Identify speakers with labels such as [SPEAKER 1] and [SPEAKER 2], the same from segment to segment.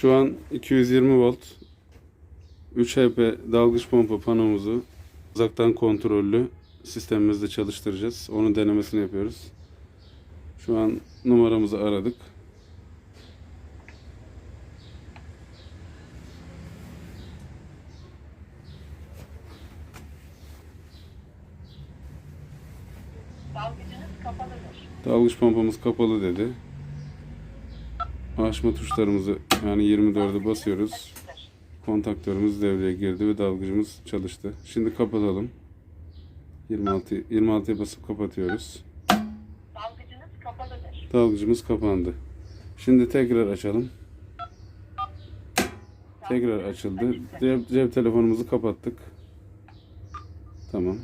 [SPEAKER 1] Şu an 220 volt 3 HP dalgıç pompa panomuzu uzaktan kontrollü sistemimizde çalıştıracağız. Onun denemesini yapıyoruz. Şu an numaramızı aradık.
[SPEAKER 2] Dalgıcınız kapalıdır.
[SPEAKER 1] Dalgıç pompamız kapalı dedi. Açma tuşlarımızı yani 24'ü basıyoruz. Kontaktörümüz devreye girdi ve dalgıcımız çalıştı. Şimdi kapatalım. 26 26'ya basıp kapatıyoruz.
[SPEAKER 2] Dalgıcınız kapalıdır.
[SPEAKER 1] Dalgıcımız kapandı. Şimdi tekrar açalım. Tekrar açıldı. Cep, cep telefonumuzu kapattık. Tamam.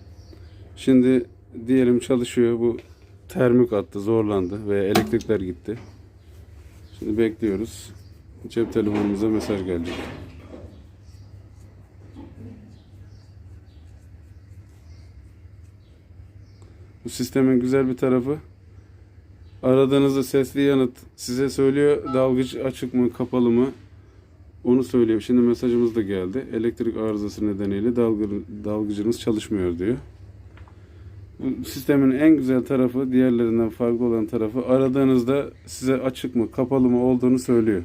[SPEAKER 1] Şimdi diyelim çalışıyor. Bu termik attı, zorlandı ve elektrikler gitti. Şimdi bekliyoruz. Cep telefonumuza mesaj gelecek. Bu sistemin güzel bir tarafı aradığınızda sesli yanıt size söylüyor dalgıç açık mı kapalı mı onu söylüyor. Şimdi mesajımız da geldi. Elektrik arızası nedeniyle dalgı, dalgıcınız çalışmıyor diyor. Sistemin en güzel tarafı diğerlerinden farklı olan tarafı aradığınızda size açık mı kapalı mı olduğunu söylüyor.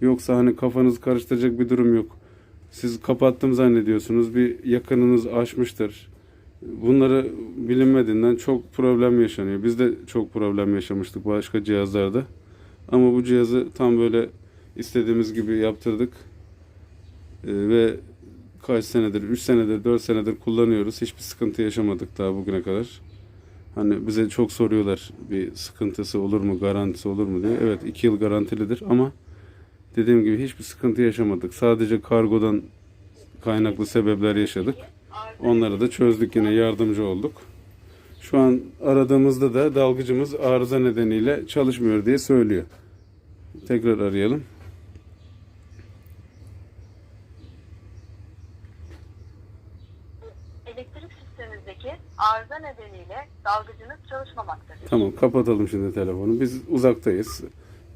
[SPEAKER 1] Yoksa hani kafanızı karıştıracak bir durum yok. Siz kapattım zannediyorsunuz. Bir yakınınız açmıştır. Bunları bilinmediğinden çok problem yaşanıyor. Biz de çok problem yaşamıştık başka cihazlarda. Ama bu cihazı tam böyle istediğimiz gibi yaptırdık. Ee, ve kaç senedir, 3 senedir, 4 senedir kullanıyoruz. Hiçbir sıkıntı yaşamadık daha bugüne kadar. Hani bize çok soruyorlar bir sıkıntısı olur mu, garantisi olur mu diye. Evet 2 yıl garantilidir ama dediğim gibi hiçbir sıkıntı yaşamadık. Sadece kargodan kaynaklı sebepler yaşadık. Onları da çözdük yine yardımcı olduk. Şu an aradığımızda da dalgıcımız arıza nedeniyle çalışmıyor diye söylüyor. Tekrar arayalım.
[SPEAKER 2] Sistemimizdeki arıza nedeniyle dalgıcınız çalışmamaktadır.
[SPEAKER 1] Tamam kapatalım şimdi telefonu. Biz uzaktayız.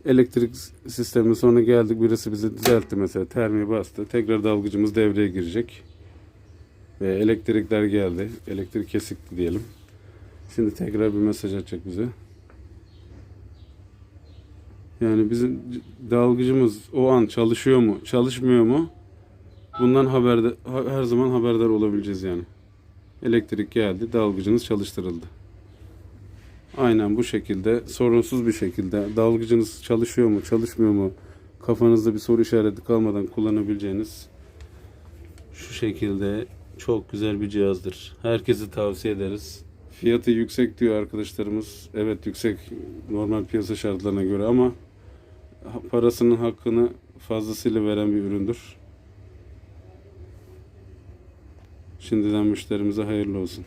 [SPEAKER 1] Elektrik sistemi sonra geldik birisi bizi düzeltti mesela termiği bastı. Tekrar dalgıcımız devreye girecek. Ve elektrikler geldi. Elektrik kesikti diyelim. Şimdi tekrar bir mesaj atacak bize. Yani bizim dalgıcımız o an çalışıyor mu, çalışmıyor mu? Bundan haberde her zaman haberdar olabileceğiz yani. Elektrik geldi, dalgıcınız çalıştırıldı. Aynen bu şekilde sorunsuz bir şekilde dalgıcınız çalışıyor mu çalışmıyor mu kafanızda bir soru işareti kalmadan kullanabileceğiniz şu şekilde çok güzel bir cihazdır. Herkese tavsiye ederiz. Fiyatı yüksek diyor arkadaşlarımız. Evet yüksek normal piyasa şartlarına göre ama parasının hakkını fazlasıyla veren bir üründür. Şimdiden müşterimize hayırlı olsun.